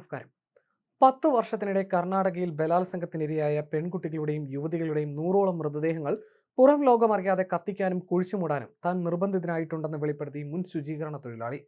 നമസ്കാരം. പത്തു വർഷത്തിനിടെ കർണാടകയിൽ ബലാത്സംഗത്തിനിരയായ പെൺകുട്ടികളുടെയും യുവതികളുടെയും നൂറോളം മൃതദേഹങ്ങൾ പുറം ലോകമറിയാതെ കത്തിക്കാനും കുഴിച്ചുമൂടാനും താൻ നിർബന്ധിതനായിട്ടുണ്ടെന്ന് വെളിപ്പെടുത്തി മുൻ ശുചീകരണ തൊഴിലാളി.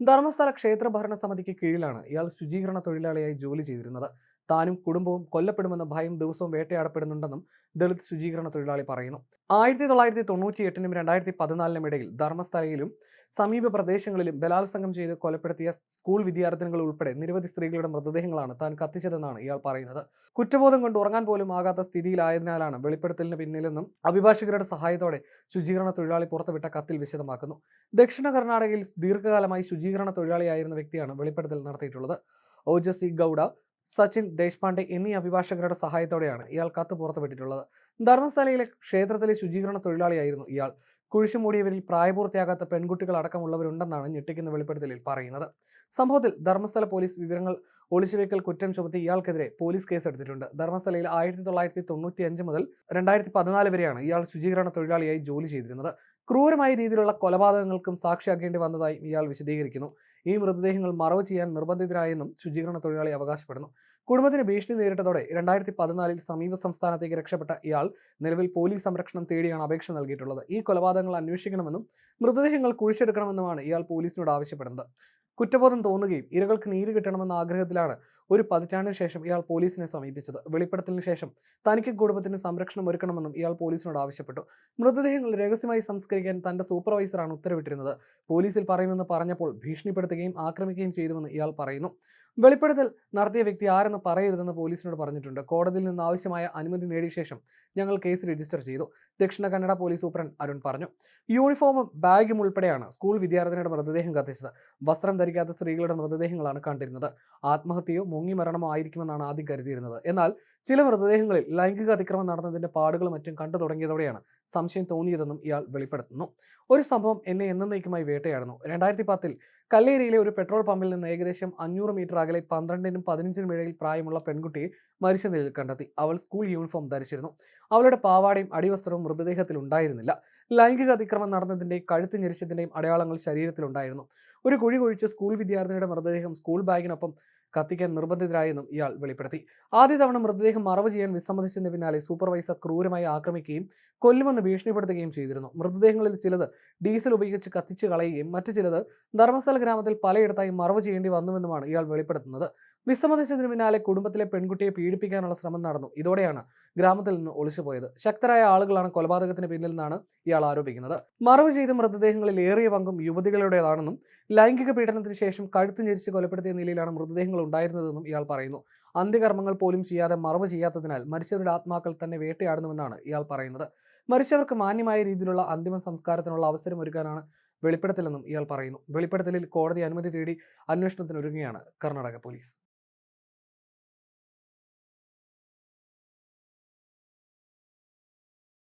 ധർമ്മസ്ഥല ക്ഷേത്ര ഭരണ സമിതിക്ക് കീഴിലാണ് ഇയാൾ ശുചീകരണ തൊഴിലാളിയായി ജോലി ചെയ്തിരുന്നത്. താനും കുടുംബവും കൊല്ലപ്പെടുമെന്ന ഭയം ദിവസവും വേട്ടയാടപ്പെടുന്നുണ്ടെന്നും ദളിത് ശുചീകരണ തൊഴിലാളി പറയുന്നു. ആയിരത്തി തൊള്ളായിരത്തി തൊണ്ണൂറ്റി എട്ടിനും രണ്ടായിരത്തി പതിനാലിനും ഇടയിൽ ധർമ്മസ്ഥലയിലും സമീപ പ്രദേശങ്ങളിലും ബലാത്സംഗം ചെയ്ത് കൊലപ്പെടുത്തിയ സ്കൂൾ വിദ്യാർത്ഥിനികൾ ഉൾപ്പെടെ നിരവധി സ്ത്രീകളുടെ മൃതദേഹങ്ങളാണ് താൻ കത്തിച്ചതെന്നാണ് ഇയാൾ പറയുന്നത്. കുറ്റബോധം കൊണ്ട് ഉറങ്ങാൻ പോലും ആകാത്ത സ്ഥിതിയിലായതിനാലാണ് വെളിപ്പെടുത്തലിന് പിന്നിലെന്നും അഭിഭാഷകരുടെ സഹായത്തോടെ ശുചീകരണ തൊഴിലാളി പുറത്തുവിട്ട കത്തിൽ വിശദമാക്കുന്നു. ദക്ഷിണ കർണാടകയിൽ ദീർഘകാലമായി ശുചീകരണ തൊഴിലാളിയായിരുന്ന വ്യക്തിയാണ് വെളിപ്പെടുത്തൽ നടത്തിയിട്ടുള്ളത്. ഓജസി ഗൗഡ സച്ചിൻ ദേശ്പാണ്ഡെ എന്നീ അഭിഭാഷകരുടെ സഹായത്തോടെയാണ് ഇയാൾ കത്ത് പുറത്തുവിട്ടിട്ടുള്ളത്. ധർമ്മസ്ഥലയിലെ ക്ഷേത്രത്തിലെ ശുചീകരണ തൊഴിലാളിയായിരുന്നു ഇയാൾ. കുഴിച്ചുമൂടിയവരിൽ പ്രായപൂർത്തിയാകാത്ത പെൺകുട്ടികൾ അടക്കമുള്ളവരുണ്ടെന്നാണ് ഞെട്ടിക്കുന്ന വെളിപ്പെടുത്തലിൽ പറയുന്നത്. സംഭവത്തിൽ ധർമ്മസ്ഥല പോലീസ് വിവരങ്ങൾ ഒളിച്ചുവെക്കൽ കുറ്റം ചുമത്തി ഇയാൾക്കെതിരെ പോലീസ് കേസെടുത്തിട്ടുണ്ട്. ധർമ്മസ്ഥലയിൽ ആയിരത്തി തൊള്ളായിരത്തി തൊണ്ണൂറ്റി അഞ്ച് മുതൽ രണ്ടായിരത്തി പതിനാല് വരെയാണ് ഇയാൾ ശുചീകരണ തൊഴിലാളിയായി ജോലി ചെയ്തിരുന്നത്. ക്രൂരമായ രീതിയിലുള്ള കൊലപാതകങ്ങൾക്കും സാക്ഷിയാക്കേണ്ടി വന്നതായി ഇയാൾ വിശദീകരിക്കുന്നു. ഈ മൃതദേഹങ്ങൾ മറവ് ചെയ്യാൻ നിർബന്ധിതരായെന്നും ശുചീകരണ തൊഴിലാളി അവകാശപ്പെടുന്നു. കുടുംബത്തിന് ഭീഷണി നേരിട്ടതോടെ രണ്ടായിരത്തി പതിനാലിൽ സമീപ സംസ്ഥാനത്തേക്ക് രക്ഷപ്പെട്ട ഇയാൾ നിലവിൽ പോലീസ് സംരക്ഷണം തേടിയാണ് അപേക്ഷ നൽകിയിട്ടുള്ളത്. ഈ കൊലപാതകങ്ങൾ അന്വേഷിക്കണമെന്നും മൃതദേഹങ്ങൾ കുഴിച്ചെടുക്കണമെന്നുമാണ് ഇയാൾ പോലീസിനോട് ആവശ്യപ്പെടുന്നത്. കുറ്റബോധം തോന്നുകയും ഇരകൾക്ക് നീതി കിട്ടണമെന്ന ആഗ്രഹത്തിലാണ് ഒരു പതിറ്റാണ്ടിന് ശേഷം ഇയാൾ പോലീസിനെ സമീപിച്ചത്. വെളിപ്പെടുത്തലിന് ശേഷം തനിക്ക് കുടുംബത്തിന് സംരക്ഷണം ഒരുക്കണമെന്നും ഇയാൾ പോലീസിനോട് ആവശ്യപ്പെട്ടു. മൃതദേഹങ്ങൾ രഹസ്യമായി സംസ്കരിക്കാൻ തന്റെ സൂപ്പർവൈസറാണ് ഉത്തരവിട്ടിരുന്നത്. പോലീസിൽ പറയുമെന്ന് പറഞ്ഞപ്പോൾ ഭീഷണിപ്പെടുത്തുകയും ആക്രമിക്കുകയും ചെയ്തുവെന്ന് ഇയാൾ പറയുന്നു. വെളിപ്പെടുത്തൽ നടത്തിയ വ്യക്തി ആരെന്ന് പറയരുതെന്ന് പോലീസിനോട് പറഞ്ഞിട്ടുണ്ട്. കോടതിയിൽ നിന്ന് ആവശ്യമായ അനുമതി നേടിയ ശേഷം ഞങ്ങൾ കേസ് രജിസ്റ്റർ ചെയ്തു ദക്ഷിണ കന്നഡ പോലീസ് സൂപ്രണ്ട് അരുൺ പറഞ്ഞു. യൂണിഫോമും ബാഗും ഉൾപ്പെടെയാണ് സ്കൂൾ വിദ്യാർത്ഥിനിയുടെ മൃതദേഹം കത്തിച്ചത്. വസ്ത്രം ധരിക്കാത്ത സ്ത്രീകളുടെ മൃതദേഹങ്ങളാണ് കണ്ടിരുന്നത്. ആത്മഹത്യയോ മുങ്ങി മരണമോ ആയിരിക്കുമെന്നാണ് ആദ്യം കരുതിയിരുന്നത്. എന്നാൽ ചില മൃതദേഹങ്ങളിൽ ലൈംഗിക അതിക്രമം നടന്നതിന്റെ പാടുകളും മറ്റും കണ്ടു തുടങ്ങിയതോടെയാണ് സംശയം തോന്നിയതെന്നും ഇയാൾ വെളിപ്പെടുത്തുന്നു. ഒരു സംഭവം എന്നെ എന്നേക്കുമായി വേട്ടയാടുന്നു. രണ്ടായിരത്തി പത്തിൽ കല്ലേരിയിലെ ഒരു പെട്രോൾ പമ്പിൽ നിന്ന് ഏകദേശം അഞ്ഞൂറ് മീറ്റർ അകലെ പന്ത്രണ്ടിനും പതിനഞ്ചിനും ഇടയിൽ പ്രായമുള്ള പെൺകുട്ടിയെ മരിച്ച നിലയിൽ കണ്ടെത്തി. അവൾ സ്കൂൾ യൂണിഫോം ധരിച്ചിരുന്നു. അവളുടെ പാവാടയും അടിവസ്ത്രവും മൃതദേഹത്തിൽ ഉണ്ടായിരുന്നില്ല ലൈംഗിക അതിക്രമം നടന്നതിന്റെ കഴുത്ത് ഞെരിച്ചതിന്റെയും അടയാളങ്ങൾ ശരീരത്തിലുണ്ടായിരുന്നു. ഒരു കുഴി കുഴിച്ച് സ്കൂൾ വിദ്യാർത്ഥിനിയുടെ മൃതദേഹം സ്കൂൾ ബാഗിനൊപ്പം കത്തിക്കാൻ നിർബന്ധിതരായെന്നും ഇയാൾ വെളിപ്പെടുത്തി. ആദ്യ തവണ മൃതദേഹം മറവ് ചെയ്യാൻ വിസമ്മതിച്ചതിന് പിന്നാലെ സൂപ്പർവൈസർ ക്രൂരമായി ആക്രമിക്കുകയും കൊല്ലുമെന്ന് ഭീഷണിപ്പെടുത്തുകയും ചെയ്തിരുന്നു. മൃതദേഹങ്ങളിൽ ചിലത് ഡീസൽ ഉപയോഗിച്ച് കത്തിച്ചു കളയുകയും മറ്റു ചിലത് ധർമ്മസ്ഥല ഗ്രാമത്തിൽ പലയിടത്തായി മറവ് ചെയ്യേണ്ടി വന്നുവെന്നുമാണ് ഇയാൾ വെളിപ്പെടുത്തുന്നത്. വിസമ്മതിച്ചതിന് പിന്നാലെ കുടുംബത്തിലെ പെൺകുട്ടിയെ പീഡിപ്പിക്കാനുള്ള ശ്രമം നടന്നു. ഇതോടെയാണ് ഗ്രാമത്തിൽ നിന്ന് ഒളിച്ചുപോയത്. ശക്തരായ ആളുകളാണ് കൊലപാതകത്തിന് പിന്നിൽ നിന്നാണ് ഇയാൾ ആരോപിക്കുന്നത്. മറവ് ചെയ്ത മൃതദേഹങ്ങളിൽ ഏറിയ പങ്കും യുവതികളുടേതാണെന്നും ലൈംഗിക പീഡനത്തിന് ശേഷം കഴുത്ത് ഞെരിച്ച് കൊലപ്പെടുത്തിയ നിലയിലാണ് മൃതദേഹങ്ങൾ ഉണ്ടായിരുന്നതെന്നും ഇയാൾ പറയുന്നു. അന്ത്യകർമ്മങ്ങൾ പോലും ചെയ്യാതെ മറവ് ചെയ്യാത്തതിനാൽ മരിച്ചവരുടെ ആത്മാക്കൾ തന്നെ വേട്ടയാടുന്നുവെന്നാണ് ഇയാൾ പറയുന്നത്. മരിച്ചവർക്ക് മാന്യമായ രീതിയിലുള്ള അന്തിമ സംസ്കാരത്തിനുള്ള അവസരം ഒരുക്കാനാണ് വെളിപ്പെടുത്തലെന്നും ഇയാൾ പറയുന്നു. വെളിപ്പെടുത്തലിൽ കോടതി അനുമതി തേടി അന്വേഷണത്തിനൊരുങ്ങുകയാണ് കർണാടക പോലീസ്.